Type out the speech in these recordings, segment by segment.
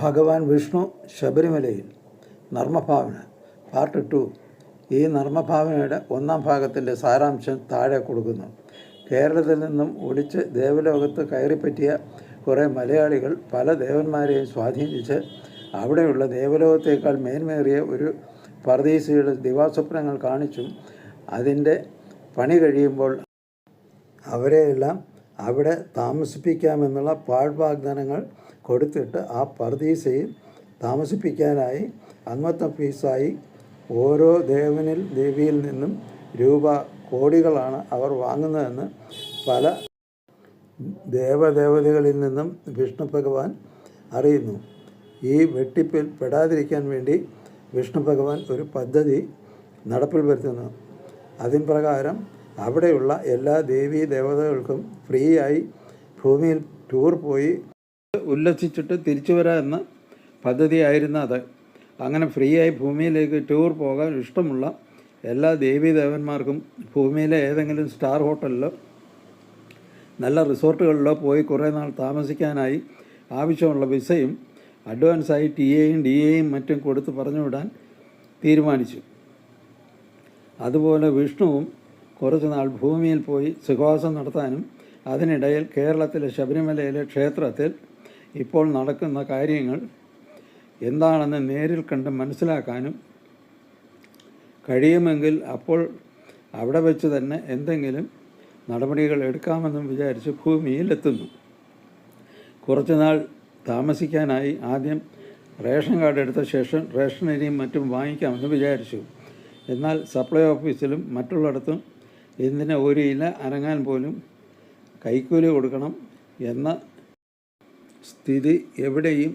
ഭഗവാൻ വിഷ്ണു ശബരിമലയിൽ നർമ്മഭാവന. Part two ഈ നർമ്മഭാവനയുടെ ഒന്നാം ഭാഗത്തിന്റെ സാരാംശം താഴെ കൊടുക്കുന്നു. കേരളത്തിൽ നിന്നും ഒളിച്ച് ദേവലോകത്ത് കയറിപ്പറ്റിയ കുറേ മലയാളികൾ പല ദേവന്മാരെയും സ്വാധീനിച്ച് അവിടെയുള്ള ദേവലോകത്തേക്കാൾ മേന്മേറിയ ഒരു പർദീസയുടെ ദിവാസ്വപ്നങ്ങൾ കാണിച്ചും അതിന്റെ പണി കഴിയുമ്പോൾ അവരെയെല്ലാം അവിടെ താമസിപ്പിക്കാമെന്നുള്ള പാഴ്വാഗ്ദാനങ്ങൾ കൊടുത്തിട്ട് ആ പർദീസയിൽ താമസിപ്പിക്കാനായി അന്നത്തെ ഫീസായി ഓരോ ദേവനിൽ ദേവിയിൽ നിന്നും രൂപ കോടികളാണ് അവർ വാങ്ങുന്നതെന്ന് പല ദേവദേവതകളിൽ നിന്നും വിഷ്ണു ഭഗവാൻ അറിയുന്നു. ഈ വെട്ടിപ്പിൽ പെടാതിരിക്കാൻ വേണ്ടി വിഷ്ണു ഭഗവാൻ ഒരു പദ്ധതി നടപ്പിൽ വരുത്തുന്നു. അതിൻ പ്രകാരം അവിടെയുള്ള എല്ലാ ദേവീ ദേവതകൾക്കും ഫ്രീ ആയി ഭൂമിയിൽ ടൂർ പോയി ഉല്ലസിച്ചിട്ട് തിരിച്ചു വരാമെന്ന പദ്ധതിയായിരുന്നു അത്. അങ്ങനെ ഫ്രീ ആയി ഭൂമിയിലേക്ക് ടൂർ പോകാൻ ഇഷ്ടമുള്ള എല്ലാ ദേവീദേവന്മാർക്കും ഭൂമിയിലെ ഏതെങ്കിലും സ്റ്റാർ ഹോട്ടലിലോ നല്ല റിസോർട്ടുകളിലോ പോയി കുറേ നാൾ താമസിക്കാനായി ആവശ്യമുള്ള വിസയും അഡ്വാൻസായി ടി എയും ഡി എയും മറ്റും കൊടുത്ത് പറഞ്ഞുവിടാൻ തീരുമാനിച്ചു. അതുപോലെ വിഷ്ണുവും കുറച്ച് നാൾ ഭൂമിയിൽ പോയി സുഖവാസം നടത്താനും അതിനിടയിൽ കേരളത്തിലെ ശബരിമലയിലെ ക്ഷേത്രത്തിൽ ഇപ്പോൾ നടക്കുന്ന കാര്യങ്ങൾ എന്താണെന്ന് നേരിൽ കണ്ട് മനസ്സിലാക്കാനും കഴിയുമെങ്കിൽ അപ്പോൾ അവിടെ വെച്ച് തന്നെ എന്തെങ്കിലും നടപടികൾ എടുക്കാമെന്നും വിചാരിച്ച് ഭൂമിയിൽ എത്തുന്നു കുറച്ച് നാൾ താമസിക്കാനായി ആദ്യം റേഷൻ കാർഡ് എടുത്ത ശേഷം റേഷൻ അരിയും മറ്റും വാങ്ങിക്കാമെന്ന് വിചാരിച്ചു. എന്നാൽ സപ്ലൈ ഓഫീസിലും മറ്റുള്ളിടത്തും ഇതിന് ഒരു ഇല അനങ്ങാൻ പോലും കൈക്കൂലി കൊടുക്കണം എന്ന സ്ഥിതി എവിടെയും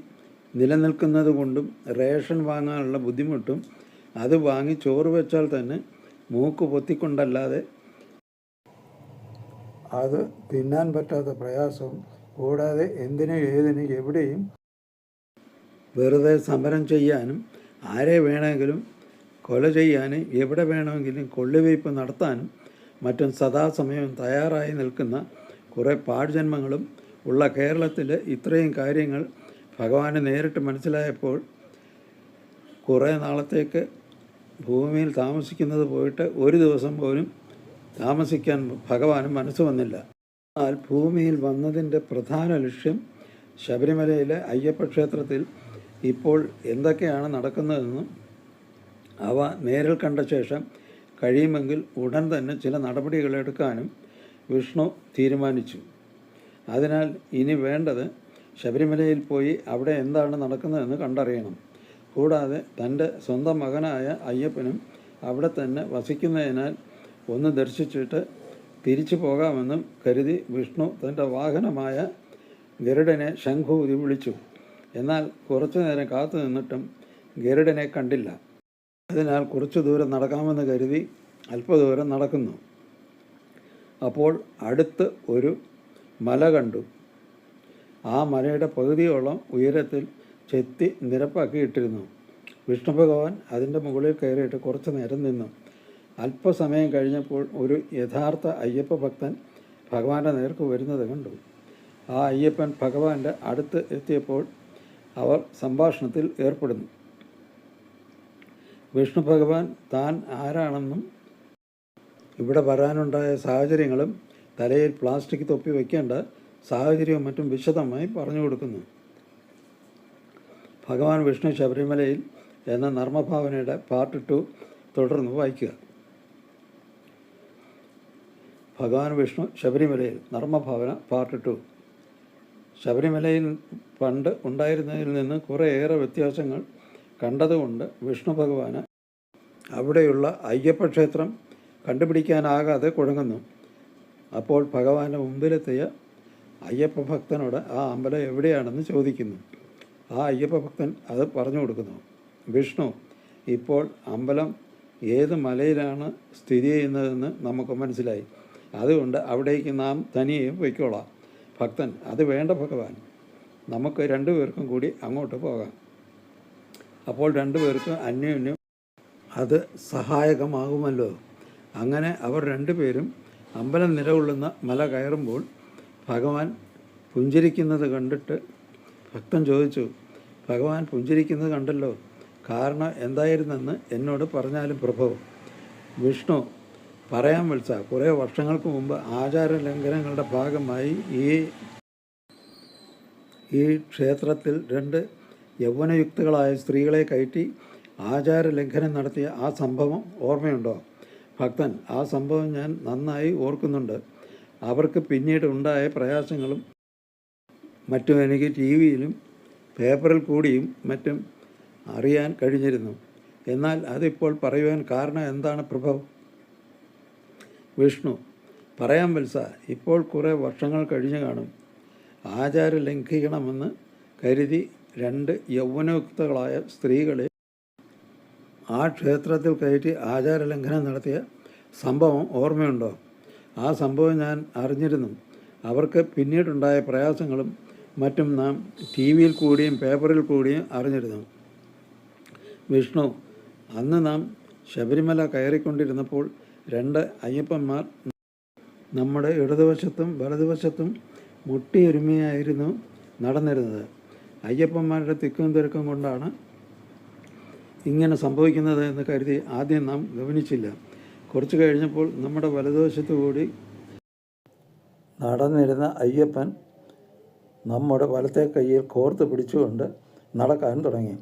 നിലനിൽക്കുന്നത് കൊണ്ടും റേഷൻ വാങ്ങാനുള്ള ബുദ്ധിമുട്ടും അത് വാങ്ങി ചോറ് വെച്ചാൽ തന്നെ മൂക്ക് പൊത്തിക്കൊണ്ടല്ലാതെ അത് തിന്നാൻ പറ്റാത്ത പ്രയാസവും കൂടാതെ എന്തിനും ഏതിനും എവിടെയും വെറുതെ സമരം ചെയ്യാനും ആരെ വേണമെങ്കിലും കൊല ചെയ്യാനും എവിടെ വേണമെങ്കിലും കൊള്ളിവയ്പ് നടത്താനും മറ്റും സദാസമയം തയ്യാറായി നിൽക്കുന്ന കുറേ പാഴ്ജന്മങ്ങളും ഉള്ള കേരളത്തിൽ ഇത്രയും കാര്യങ്ങൾ ഭഗവാന് നേരിട്ട് മനസ്സിലായപ്പോൾ കുറേ നാളത്തേക്ക് ഭൂമിയിൽ താമസിക്കുന്നത് പോയിട്ട് ഒരു ദിവസം പോലും താമസിക്കാൻ ഭഗവാന് മനസ്സ് വന്നില്ല. എന്നാൽ ഭൂമിയിൽ വന്നതിന്റെ പ്രധാന ലക്ഷ്യം ശബരിമലയിലെ അയ്യപ്പ ക്ഷേത്രത്തിൽ ഇപ്പോൾ എന്തൊക്കെയാണ് നടക്കുന്നതെന്നും അവ നേരിൽ കണ്ട ശേഷം കഴിയുമെങ്കിൽ ഉടൻ തന്നെ ചില നടപടികൾ എടുക്കാനും വിഷ്ണു തീരുമാനിച്ചു. അതിനാൽ ഇനി വേണ്ടത് ശബരിമലയിൽ പോയി അവിടെ എന്താണ് നടക്കുന്നതെന്ന് കണ്ടറിയണം. കൂടാതെ തന്റെ സ്വന്തം മകനായ അയ്യപ്പനും അവിടെ തന്നെ വസിക്കുന്നതിനാൽ ഒന്ന് ദർശിച്ചിട്ട് തിരിച്ചു പോകാമെന്നും കരുതി വിഷ്ണു തന്റെ വാഹനമായ ഗരുഡനെ ശംഖൂതി വിളിച്ചു. എന്നാൽ കുറച്ചു നേരം കാത്തു നിന്നിട്ടും ഗരുഡനെ കണ്ടില്ല. അതിനാൽ കുറച്ചു ദൂരം നടക്കാമെന്ന് കരുതി അല്പദൂരം നടക്കുന്നു. അപ്പോൾ അടുത്ത് ഒരു മല കണ്ടു. ആ മലയുടെ പകുതിയോളം ഉയരത്തിൽ ചെത്തി നിരപ്പാക്കിയിട്ടിരുന്നു. വിഷ്ണു ഭഗവാൻ അതിന്റെ മുകളിൽ കയറിയിട്ട് കുറച്ചു നേരം നിന്നു. അല്പസമയം കഴിഞ്ഞപ്പോൾ ഒരു യഥാർത്ഥ അയ്യപ്പ ഭക്തൻ ഭഗവാന്റെ നേർക്ക് വരുന്നത് കണ്ടു. ആ അയ്യപ്പൻ ഭഗവാന്റെ അടുത്ത് എത്തിയപ്പോൾ അവർ സംഭാഷണത്തിൽ ഏർപ്പെടുന്നു. വിഷ്ണു ഭഗവാൻ താൻ ആരാണെന്നും ഇവിടെ വരാനുണ്ടായ സാഹചര്യങ്ങളും തലയിൽ പ്ലാസ്റ്റിക് തൊപ്പി വയ്ക്കേണ്ട സാഹചര്യവും മറ്റും വിശദമായി പറഞ്ഞു കൊടുക്കുന്നു. ഭഗവാൻ വിഷ്ണു ശബരിമലയിൽ എന്ന നർമ്മഭാവനയുടെ പാർട്ട് ടു തുടർന്ന് വായിക്കുക. ഭഗവാൻ വിഷ്ണു ശബരിമലയിൽ നർമ്മഭാവന പാർട്ട് ടു ശബരിമലയിൽ പണ്ട് ഉണ്ടായിരുന്നതിൽ നിന്ന് കുറേയേറെ വ്യത്യാസങ്ങൾ കണ്ടതുകൊണ്ട് വിഷ്ണു ഭഗവാന് അവിടെയുള്ള അയ്യപ്പ ക്ഷേത്രം കണ്ടുപിടിക്കാനാകാതെ കുഴങ്ങുന്നു. അപ്പോൾ ഭഗവാന്റെ മുമ്പിലെത്തിയ അയ്യപ്പ ഭക്തനോട് ആ അമ്പലം എവിടെയാണെന്ന് ചോദിക്കുന്നു. ആ അയ്യപ്പ ഭക്തൻ അത് പറഞ്ഞു കൊടുക്കുന്നു. വിഷ്ണു ഇപ്പോൾ അമ്പലം ഏത് മലയിലാണ് സ്ഥിതി ചെയ്യുന്നതെന്ന് നമുക്ക് മനസ്സിലായി. അതുകൊണ്ട് അവിടേക്ക് നാം തനിയെ പൊയ്ക്കോളാം. ഭക്തൻ അത് വേണ്ട ഭഗവാൻ. നമുക്ക് രണ്ടുപേർക്കും കൂടി അങ്ങോട്ട് പോകാം. അപ്പോൾ രണ്ടുപേർക്കും അന്യോന്യം അത് സഹായകമാകുമല്ലോ. അങ്ങനെ അവർ രണ്ടുപേരും അമ്പലം നിലകൊള്ളുന്ന മല കയറുമ്പോൾ ഭഗവാൻ പുഞ്ചിരിക്കുന്നത് കണ്ടിട്ട് ഭക്തൻ ചോദിച്ചു ഭഗവാൻ പുഞ്ചിരിക്കുന്നത് കണ്ടല്ലോ കാരണം എന്തായിരുന്നെന്ന് എന്നോട് പറഞ്ഞാലും പ്രഭോ വിഷ്ണു പറയാൻ വിളിച്ച കുറേ വർഷങ്ങൾക്ക് മുമ്പ് ആചാര ലംഘനങ്ങളുടെ ഭാഗമായി ഈ ഈ ക്ഷേത്രത്തിൽ രണ്ട് യൗവനയുക്തകളായ സ്ത്രീകളെ കയറ്റി ആചാര ലംഘനം നടത്തിയ ആ സംഭവം ഓർമ്മയുണ്ടോ? ഭക്തൻ ആ സംഭവം ഞാൻ നന്നായി ഓർക്കുന്നുണ്ട്. അവർക്ക് പിന്നീട് ഉണ്ടായ പ്രയാസങ്ങളും മറ്റും എനിക്ക് ടി വിയിലും പേപ്പറിൽ കൂടിയും മറ്റും അറിയാൻ കഴിഞ്ഞിരുന്നു. എന്നാൽ അതിപ്പോൾ പറയുവാൻ കാരണം എന്താണ് പ്രഭവ് വിഷ്ണു പറയാൻ വത്സ ഇപ്പോൾ കുറേ വർഷങ്ങൾ കഴിഞ്ഞു കാണും. ആചാര ലംഘിക്കണമെന്ന് കരുതി രണ്ട് യൗവനയുക്തകളായ സ്ത്രീകളെ ആ ക്ഷേത്രത്തിൽ കയറ്റി ആചാരലംഘനം നടത്തിയ സംഭവം ഓർമ്മയുണ്ടോ? ആ സംഭവം ഞാൻ അറിഞ്ഞിരുന്നു. അവർക്ക് പിന്നീടുണ്ടായ പ്രയാസങ്ങളും മറ്റും നാം ടി വിയിൽ കൂടിയും പേപ്പറിൽ കൂടിയും അറിഞ്ഞിരുന്നു. വിഷ്ണു അന്ന് നാം ശബരിമല കയറിക്കൊണ്ടിരുന്നപ്പോൾ രണ്ട് അയ്യപ്പന്മാർ നമ്മുടെ ഇടതുവശത്തും വലതുവശത്തും മുട്ടിയൊരുമയായിരുന്നു നടന്നിരുന്നത്. അയ്യപ്പന്മാരുടെ തിക്കും തിരക്കും കൊണ്ടാണ് ഇങ്ങനെ സംഭവിക്കുന്നത് എന്ന് കരുതി ആദ്യം നാം ഗവനിച്ചില്ല. കുറച്ച് കഴിഞ്ഞപ്പോൾ നമ്മുടെ വലതുവശത്തുകൂടി നടന്നിരുന്ന അയ്യപ്പൻ നമ്മുടെ വലത്തെ കയ്യിൽ കോർത്ത് പിടിച്ചുകൊണ്ട് നടക്കാൻ തുടങ്ങി.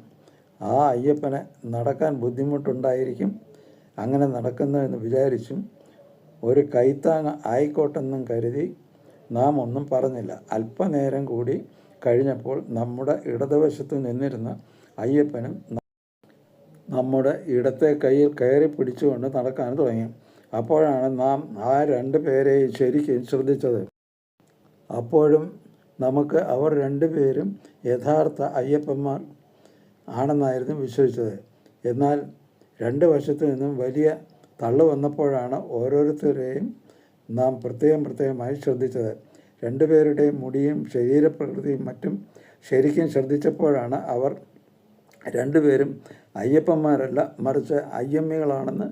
ആ അയ്യപ്പനെ നടക്കാൻ ബുദ്ധിമുട്ടുണ്ടായിരിക്കും. അങ്ങനെ നടക്കുന്നു എന്ന് വിചാരിച്ചും ഒരു കൈത്താങ് ആയിക്കോട്ടെന്നും കരുതി നാം ഒന്നും പറഞ്ഞില്ല. അല്പനേരം കൂടി കഴിഞ്ഞപ്പോൾ നമ്മുടെ ഇടതുവശത്ത് നിന്നിരുന്ന അയ്യപ്പനും നമ്മുടെ ഇടത്തെ കയ്യിൽ കയറി പിടിച്ചുകൊണ്ട് നടക്കാൻ തുടങ്ങി. അപ്പോഴാണ് നാം ആ രണ്ട് പേരെയും ശരിക്കും ശ്രദ്ധിച്ചത്. അപ്പോഴും നമുക്ക് അവർ രണ്ടുപേരും യഥാർത്ഥ അയ്യപ്പന്മാർ ആണെന്നായിരുന്നു വിശ്വസിച്ചത്. എന്നാൽ രണ്ട് വശത്തു നിന്നും വലിയ തള്ളു വന്നപ്പോഴാണ് ഓരോരുത്തരെയും നാം പ്രത്യേകം പ്രത്യേകമായി ശ്രദ്ധിച്ചത്. രണ്ടുപേരുടെയും മുടിയും ശരീരപ്രകൃതിയും മറ്റും ശരിക്കും ശ്രദ്ധിച്ചപ്പോഴാണ് അവർ രണ്ടുപേരും അയ്യപ്പന്മാരല്ല മറിച്ച് അയ്യമ്മികളാണെന്ന്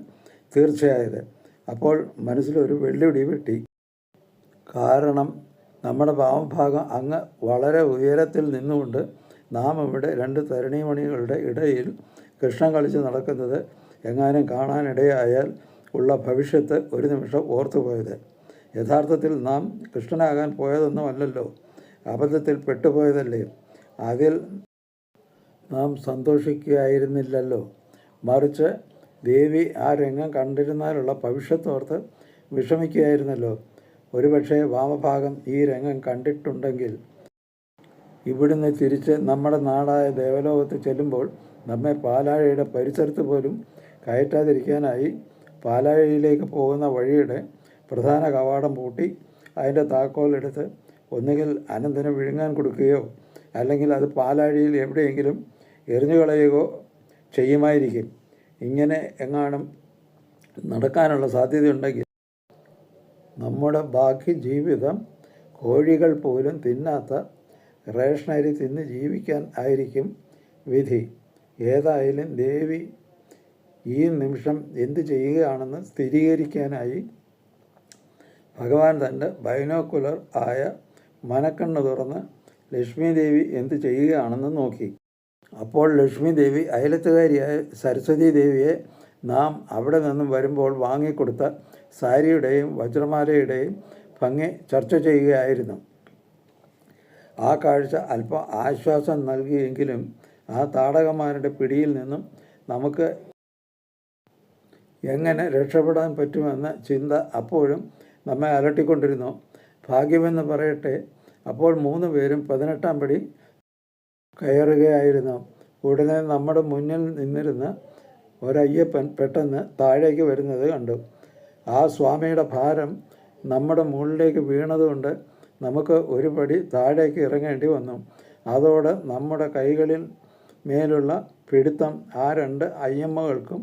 തീർച്ചയായത്. അപ്പോൾ മനസ്സിലൊരു വെല്ലുവിളി വെട്ടി. കാരണം നമ്മുടെ ഭാവഭാഗം അങ്ങ് വളരെ ഉയരത്തിൽ നിന്നുകൊണ്ട് നാം ഇവിടെ രണ്ട് തരണിമണികളുടെ ഇടയിൽ കൃഷ്ണം കളിച്ച് നടക്കുന്നത് എങ്ങാനും കാണാനിടയായാൽ ഉള്ള ഭവിഷ്യത്ത് ഒരു നിമിഷം ഓർത്തുപോയത്. യഥാർത്ഥത്തിൽ നാം കൃഷ്ണനാകാൻ പോയതൊന്നുമല്ലല്ലോ. അബദ്ധത്തിൽ പെട്ടുപോയതല്ലേ? അതിൽ നാം സന്തോഷിക്കുകയായിരുന്നില്ലല്ലോ. മറിച്ച് ദേവി ആ രംഗം കണ്ടിരുന്നാലുള്ള ഭവിഷ്യത്തോർത്ത് വിഷമിക്കുകയായിരുന്നല്ലോ. ഒരുപക്ഷെ വാമഭാഗം ഈ രംഗം കണ്ടിട്ടുണ്ടെങ്കിൽ ഇവിടുന്ന് തിരിച്ച് നമ്മുടെ നാടായ ദേവലോകത്ത് ചെല്ലുമ്പോൾ നമ്മെ പാലാഴയുടെ പരിസരത്ത് പോലും കയറ്റാതിരിക്കാനായി പാലാഴയിലേക്ക് പോകുന്ന വഴിയുടെ പ്രധാന കവാടം പൂട്ടി അതിന്റെ താക്കോലെടുത്ത് ഒന്നുകിൽ അനന്തന് വിഴുങ്ങാൻ കൊടുക്കുകയോ അല്ലെങ്കിൽ അത് പാലാഴിയിൽ എവിടെയെങ്കിലും എറിഞ്ഞു കളയുകയോ ചെയ്യുമായിരിക്കും. ഇങ്ങനെ എങ്ങാനും നടക്കാനുള്ള സാധ്യതയുണ്ടെങ്കിൽ നമ്മുടെ ബാക്കി ജീവിതം കോഴികൾ പോലും തിന്നാത്ത റേഷനരി തിന്ന് ജീവിക്കാൻ ആയിരിക്കും വിധി. ഏതായാലും ദേവി ഈ നിമിഷം എന്ത് ചെയ്യുകയാണെന്ന് സ്ഥിരീകരിക്കാനായി ഭഗവാൻ തന്റെ ബൈനോക്കുലർ ആയ മനക്കണ്ണ് തുറന്ന് ലക്ഷ്മി ദേവി എന്ത് ചെയ്യുകയാണെന്ന് നോക്കി. അപ്പോൾ ലക്ഷ്മി ദേവി അയലത്തുകാരിയായ സരസ്വതി ദേവിയെ നാം അവിടെ നിന്നും വരുമ്പോൾ വാങ്ങിക്കൊടുത്ത സാരിയുടെയും വജ്രമാലയുടെയും ഭംഗി ചർച്ച ചെയ്യുകയായിരുന്നു. ആ കാഴ്ച അല്പം ആശ്വാസം നൽകിയെങ്കിലും ആ താടകമാരുടെ പിടിയിൽ നിന്നും നമുക്ക് എങ്ങനെ രക്ഷപ്പെടാൻ പറ്റുമെന്ന ചിന്ത അപ്പോഴും നമ്മെ അലട്ടിക്കൊണ്ടിരുന്നു. ഭാഗ്യമെന്ന് പറയട്ടെ അപ്പോൾ മൂന്ന് പേരും പതിനെട്ടാം പടി കയറുകയായിരുന്നു. ഉടനെ നമ്മുടെ മുന്നിൽ നിന്നിരുന്ന ഒരയ്യപ്പൻ പെട്ടെന്ന് താഴേക്ക് വരുന്നത് കണ്ടു. ആ സ്വാമിയുടെ ഭാരം നമ്മുടെ മുകളിലേക്ക് വീണതുകൊണ്ട് നമുക്ക് ഒരു പടി താഴേക്ക് ഇറങ്ങേണ്ടി വന്നു. അതോടെ നമ്മുടെ കൈകളിൽ മേലുള്ള പിടുത്തം ആ രണ്ട് അയ്യമ്മകൾക്കും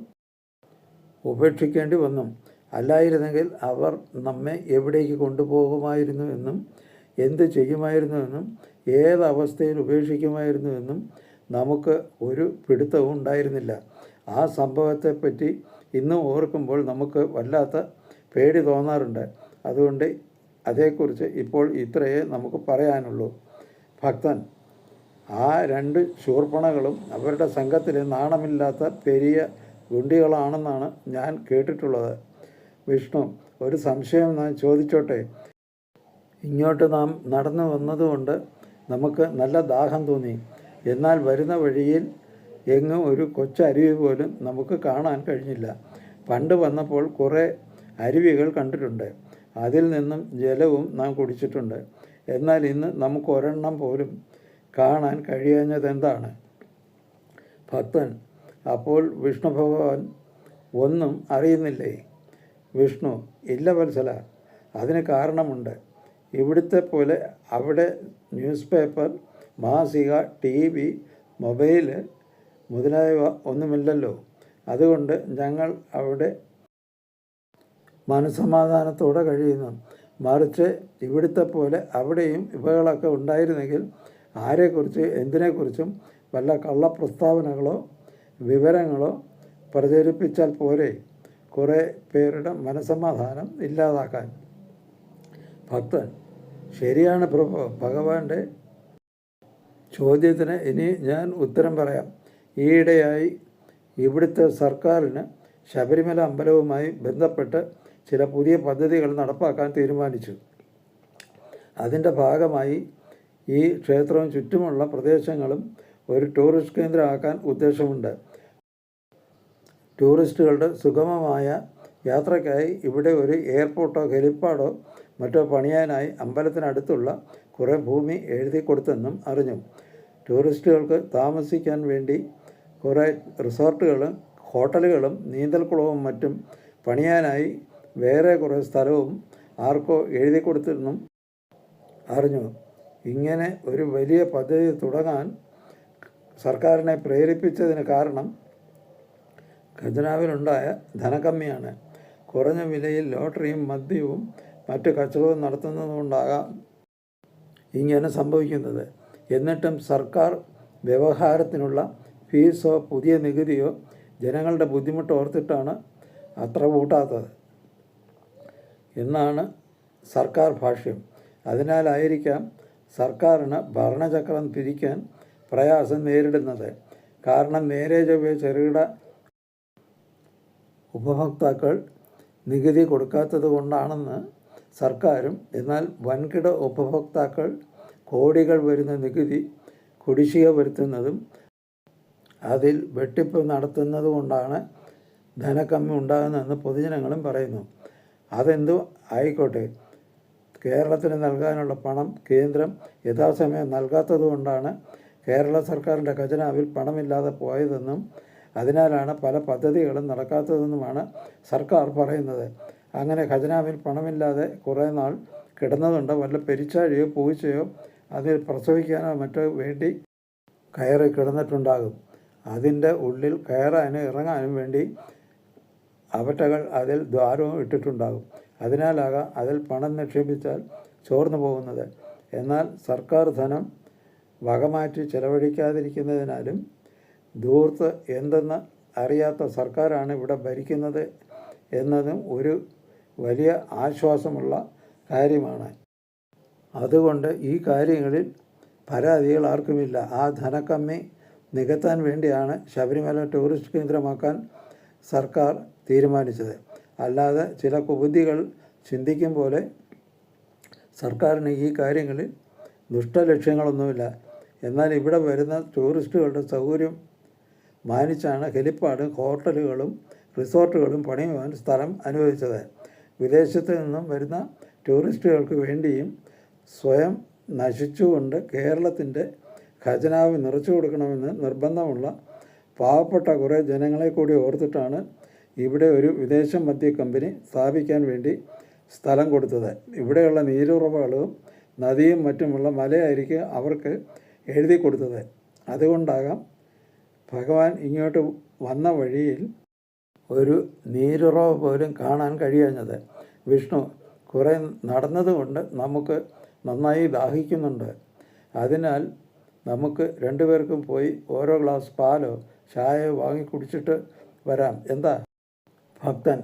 ഉപേക്ഷിക്കേണ്ടി വന്നു. അല്ലായിരുന്നെങ്കിൽ അവർ നമ്മെ എവിടേക്ക് കൊണ്ടുപോകുമായിരുന്നു എന്നും എന്ത് ചെയ്യുമായിരുന്നുവെന്നും ഏത് അവസ്ഥയിൽ ഉപേക്ഷിക്കുമായിരുന്നുവെന്നും നമുക്ക് ഒരു പിടുത്തവും ഉണ്ടായിരുന്നില്ല. ആ സംഭവത്തെപ്പറ്റി ഇന്നും ഓർക്കുമ്പോൾ നമുക്ക് വല്ലാത്ത പേടി തോന്നാറുണ്ട്. അതുകൊണ്ട് അതേക്കുറിച്ച് ഇപ്പോൾ ഇത്രയേ നമുക്ക് പറയാനുള്ളൂ. ഭക്തൻ ആ രണ്ട് ശൂർപ്പണകളും അവരുടെ സംഘത്തിലെ നാണമില്ലാത്ത പെരിയ ഗുണ്ടികളാണെന്നാണ് ഞാൻ കേട്ടിട്ടുള്ളത്. വിഷ്ണു ഒരു സംശയം ഞാൻ ചോദിച്ചോട്ടെ? ഇങ്ങോട്ട് നാം നടന്നു വന്നതുകൊണ്ട് നമുക്ക് നല്ല ദാഹം തോന്നി. എന്നാൽ വരുന്ന വഴിയിൽ എങ്ങും ഒരു കൊച്ചരുവി പോലും നമുക്ക് കാണാൻ കഴിഞ്ഞില്ല. പണ്ട് വന്നപ്പോൾ കുറേ അരുവികൾ കണ്ടിട്ടുണ്ട്. അതിൽ നിന്നും ജലവും നാം കുടിച്ചിട്ടുണ്ട്. എന്നാൽ ഇന്ന് നമുക്ക് ഒരെണ്ണം പോലും കാണാൻ കഴിയാഞ്ഞത് എന്താണ്? ഭക്തൻ അപ്പോൾ വിഷ്ണു ഭഗവാൻ ഒന്നും അറിയുന്നില്ലേ? വിഷ്ണു ഇല്ല വത്സല അതിന് കാരണമുണ്ട്. ഇവിടുത്തെ പോലെ അവിടെ ന്യൂസ് പേപ്പർ മാസിക ടി വി മൊബൈൽ മുതലായവ ഒന്നുമില്ലല്ലോ. അതുകൊണ്ട് ഞങ്ങൾ അവിടെ മനസമാധാനത്തോടെ കഴിയുന്നു. മറിച്ച് ഇവിടുത്തെ പോലെ അവിടെയും ഇവകളൊക്കെ ഉണ്ടായിരുന്നെങ്കിൽ ആരെക്കുറിച്ച് എന്തിനെക്കുറിച്ചും വല്ല കള്ളപ്രസ്താവനകളോ വിവരങ്ങളോ പ്രചരിപ്പിച്ചാൽ പോരെ. കുറേ പേരുടെ മനസമാധാനം ഇല്ലാതാക്കാൻ. ഭക്തൻ ശരിയാണ് പ്രഭു ഭഗവാന്റെ ചോദ്യത്തിന് ഇനി ഞാൻ ഉത്തരം പറയാം. ഈയിടെയായി ഇവിടുത്തെ സർക്കാരിന് ശബരിമല അമ്പലവുമായി ബന്ധപ്പെട്ട് ചില പുതിയ പദ്ധതികൾ നടപ്പാക്കാൻ തീരുമാനിച്ചു. അതിന്റെ ഭാഗമായി ഈ ക്ഷേത്രവും ചുറ്റുമുള്ള പ്രദേശങ്ങളും ഒരു ടൂറിസ്റ്റ് കേന്ദ്രമാക്കാൻ ഉദ്ദേശമുണ്ട്. ടൂറിസ്റ്റുകളുടെ സുഗമമായ യാത്രയ്ക്കായി ഇവിടെ ഒരു എയർപോർട്ടോ ഹെലിപ്പാഡോ മറ്റോ പണിയാനായി അമ്പലത്തിനടുത്തുള്ള കുറേ ഭൂമി എഴുതി കൊടുത്തെന്നും അറിഞ്ഞു. ടൂറിസ്റ്റുകൾക്ക് താമസിക്കാൻ വേണ്ടി കുറേ റിസോർട്ടുകളും ഹോട്ടലുകളും നീന്തൽക്കുളവും മറ്റും പണിയാനായി വേറെ കുറേ സ്ഥലവും ആർക്കോ എഴുതി കൊടുത്തെന്നും അറിഞ്ഞു. ഇങ്ങനെ ഒരു വലിയ പദ്ധതി തുടങ്ങാൻ സർക്കാരിനെ പ്രേരിപ്പിച്ചതിന് കാരണം ഖജനാവിലുണ്ടായ ധനകമ്മിയാണ്. കുറഞ്ഞ വിലയിൽ ലോട്ടറിയും മദ്യവും മറ്റു കച്ചവടം നടത്തുന്നതുകൊണ്ടാകാം ഇങ്ങനെ സംഭവിക്കുന്നത്. എന്നിട്ടും സർക്കാർ വ്യവഹാരത്തിനുള്ള ഫീസോ പുതിയ നികുതിയോ ജനങ്ങളുടെ ബുദ്ധിമുട്ട് ഓർത്തിട്ടാണ് അത്ര കൂട്ടാത്തത്. എന്നാണ് സർക്കാർ ഭാഷ്യം. അതിനാലായിരിക്കാം സർക്കാരിന് ഭരണചക്രം തിരിക്കാൻ പ്രയാസം നേരിടുന്നത്. കാരണം നേരെ ചൊവ്വേ ചെറുകിട ഉപഭോക്താക്കൾ നികുതി കൊടുക്കാത്തത് കൊണ്ടാണെന്ന് സർക്കാരും എന്നാൽ വൻകിട ഉപഭോക്താക്കൾ കോടികൾ വരുന്ന നികുതി കുടിശ്ശിക വരുത്തുന്നതും അതിൽ വെട്ടിപ്പ് നടത്തുന്നതുകൊണ്ടാണ് ധനക്കമ്മി ഉണ്ടാകുന്നതെന്ന് പൊതുജനങ്ങളും പറയുന്നു. അതെന്തോ? ആയിക്കോട്ടെ. കേരളത്തിന് നൽകാനുള്ള പണം കേന്ദ്രം യഥാസമയം നൽകാത്തതുകൊണ്ടാണ് കേരള സർക്കാരിന്റെ ഖജനാവിൽ പണമില്ലാതെ പോയതെന്നും അതിനാലാണ് പല പദ്ധതികളും നടക്കാത്തതെന്നുമാണ് സർക്കാർ പറയുന്നത്. അങ്ങനെ ഖജനാവിൽ പണമില്ലാതെ കുറേ നാൾ കിടന്നതുണ്ട്? വല്ല പെരിച്ചാഴിയോ പൂച്ചയോ അതിൽ പ്രസവിക്കാനോ മറ്റോ വേണ്ടി കയറി കിടന്നിട്ടുണ്ടാകും. അതിന്റെ ഉള്ളിൽ കയറാനും ഇറങ്ങാനും വേണ്ടി അവറ്റകൾ അതിൽ ദ്വാരവും ഇട്ടിട്ടുണ്ടാകും. അതിനാലാകാം അതിൽ പണം നിക്ഷേപിച്ചാൽ ചോർന്നു പോകുന്നത്. എന്നാൽ സർക്കാർ ധനം വകമാറ്റി ചെലവഴിക്കാതിരിക്കുന്നതിനാലും ദൂർത്ത് എന്തെന്ന് അറിയാത്ത സർക്കാരാണ് ഇവിടെ ഭരിക്കുന്നത് എന്നതും ഒരു വലിയ ആശ്വാസമുള്ള കാര്യമാണ്. അതുകൊണ്ട് ഈ കാര്യങ്ങളിൽ പരാതികൾ ആർക്കുമില്ല. ആ ധനക്കമ്മി നികത്താൻ വേണ്ടിയാണ് ശബരിമല ടൂറിസ്റ്റ് കേന്ദ്രമാക്കാൻ സർക്കാർ തീരുമാനിച്ചത്. അല്ലാതെ ചില കുബുദ്ധികൾ ചിന്തിക്കും പോലെ സർക്കാരിന് ഈ കാര്യങ്ങളിൽ ദുഷ്ടലക്ഷ്യങ്ങളൊന്നുമില്ല. എന്നാൽ ഇവിടെ വരുന്ന ടൂറിസ്റ്റുകളുടെ സൗകര്യം മാനിച്ചാണ് ഹെലിപ്പാഡും ഹോട്ടലുകളും റിസോർട്ടുകളും പണിയുവാൻ സ്ഥലം അനുവദിച്ചത്. വിദേശത്ത് നിന്നും വരുന്ന ടൂറിസ്റ്റുകൾക്ക് വേണ്ടിയും സ്വയം നശിച്ചുകൊണ്ട് കേരളത്തിന്റെ ഖജനാവ് നിറച്ചു കൊടുക്കണമെന്ന് നിർബന്ധമുള്ള പാവപ്പെട്ട കുറേ ജനങ്ങളെ കൂടി ഓർത്തിട്ടാണ് ഇവിടെ ഒരു വിദേശ മദ്യ കമ്പനി സ്ഥാപിക്കാൻ വേണ്ടി സ്ഥലം കൊടുത്തത്. ഇവിടെയുള്ള നീരുറവകളും നദിയും മറ്റുമുള്ള മലയായിരിക്കും അവർക്ക് എഴുതി കൊടുത്തത്. അതുകൊണ്ടാകാം ഭഗവാൻ ഇങ്ങോട്ട് വന്ന വഴിയിൽ ഒരു നീരുറവ് പോലും കാണാൻ കഴിയാഞ്ഞത്. വിഷ്ണു കുറേ നടന്നതുകൊണ്ട് നമുക്ക് നന്നായി ദാഹിക്കുന്നുണ്ട്. അതിനാൽ നമുക്ക് രണ്ടുപേർക്കും പോയി ഓരോ ഗ്ലാസ് പാലോ ചായയോ വാങ്ങി കുടിച്ചിട്ട് വരാം. എന്താ? ഭക്തൻ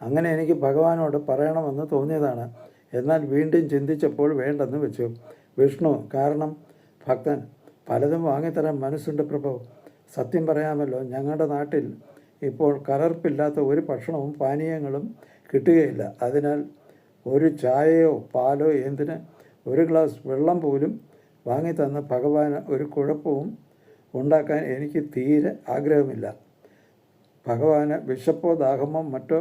അങ്ങനെ എനിക്ക് ഭഗവാനോട് പറയണമെന്ന് തോന്നിയതാണ്. എന്നാൽ വീണ്ടും ചിന്തിച്ചപ്പോൾ വേണ്ടെന്ന് വെച്ചു. വിഷ്ണു കാരണം ഭക്തൻ പലതും വാങ്ങിത്തരാൻ മനസ്സുണ്ട് പ്രഭു. സത്യം പറയാമല്ലോ ഞങ്ങളുടെ നാട്ടിൽ ഇപ്പോൾ കലർപ്പില്ലാത്ത ഒരു ഭക്ഷണവും പാനീയങ്ങളും കിട്ടുകയില്ല. അതിനാൽ ഒരു ചായയോ പാലോ എന്തിന് ഒരു ഗ്ലാസ് വെള്ളം പോലും വാങ്ങി തന്ന ഭഗവാന് ഒരു കുഴപ്പവും ഉണ്ടാക്കാൻ എനിക്ക് തീരെ ആഗ്രഹമില്ല. ഭഗവാന് വിശപ്പോ ദാഹമോ മറ്റോ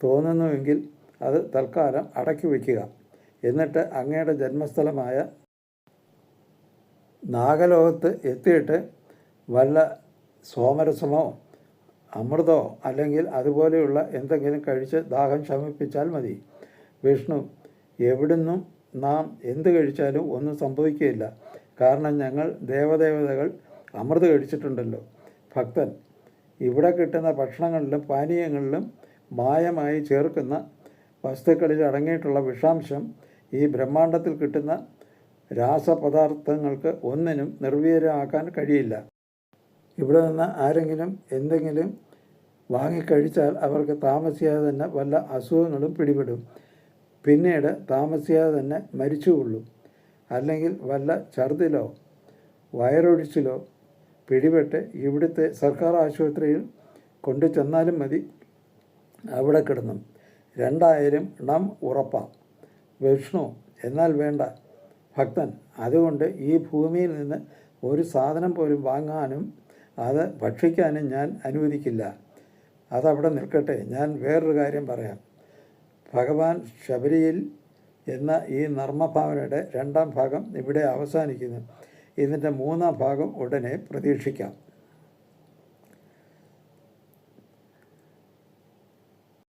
തോന്നുന്നുവെങ്കിൽ അത് തൽക്കാലം അടക്കി വയ്ക്കുക. എന്നിട്ട് അങ്ങയുടെ ജന്മസ്ഥലമായ നാഗലോകത്ത് എത്തിയിട്ട് വല്ല സോമരസമോ അമൃതോ അല്ലെങ്കിൽ അതുപോലെയുള്ള എന്തെങ്കിലും കഴിച്ച് ദാഹം ശമിപ്പിച്ചാൽ മതി. വിഷ്ണു എവിടുന്നും നാം എന്ത് കഴിച്ചാലും ഒന്നും സംഭവിക്കുകയില്ല. കാരണം ഞങ്ങൾ ദേവദേവതകൾ അമൃത് കഴിച്ചിട്ടുണ്ടല്ലോ. ഭക്തൻ ഇവിടെ കിട്ടുന്ന ഭക്ഷണങ്ങളിലും പാനീയങ്ങളിലും മായമായി ചേർക്കുന്ന വസ്തുക്കളിൽ അടങ്ങിയിട്ടുള്ള വിഷാംശം ഈ ബ്രഹ്മാണ്ടത്തിൽ കിട്ടുന്ന രാസപദാർത്ഥങ്ങൾക്ക് ഒന്നിനും നിർവീര്യമാക്കാൻ കഴിയില്ല. ഇവിടെ നിന്ന് ആരെങ്കിലും എന്തെങ്കിലും വാങ്ങിക്കഴിച്ചാൽ അവർക്ക് താമസിയാതെ തന്നെ വല്ല അസുഖങ്ങളും പിടിപെടും. പിന്നീട് താമസിയാതെ തന്നെ മരിച്ചുകൊള്ളും അല്ലെങ്കിൽ വല്ല ഛർദിലോ വയറൊഴിച്ചിലോ പിടിപെട്ട് ഇവിടുത്തെ സർക്കാർ ആശുപത്രിയിൽ കൊണ്ടു ചെന്നാലും മതി. അവിടെ കിടന്നും. രണ്ടായാലും ണം ഉറപ്പാ. വിഷ്ണു എന്നാൽ വേണ്ട. ഭക്തൻ അതുകൊണ്ട് ഈ ഭൂമിയിൽ നിന്ന് ഒരു സാധനം പോലും വാങ്ങാനും അത് ഭക്ഷിക്കാനും ഞാൻ അനുവദിക്കില്ല. അതവിടെ നിൽക്കട്ടെ. ഞാൻ വേറൊരു കാര്യം പറയാം. ഭഗവാൻ ശബരിയിൽ എന്ന ഈ നർമ്മഭാവനയുടെ രണ്ടാം ഭാഗം ഇവിടെ അവസാനിക്കുന്നു. ഇതിന്റെ മൂന്നാം ഭാഗം ഉടനെ പ്രതീക്ഷിക്കാം.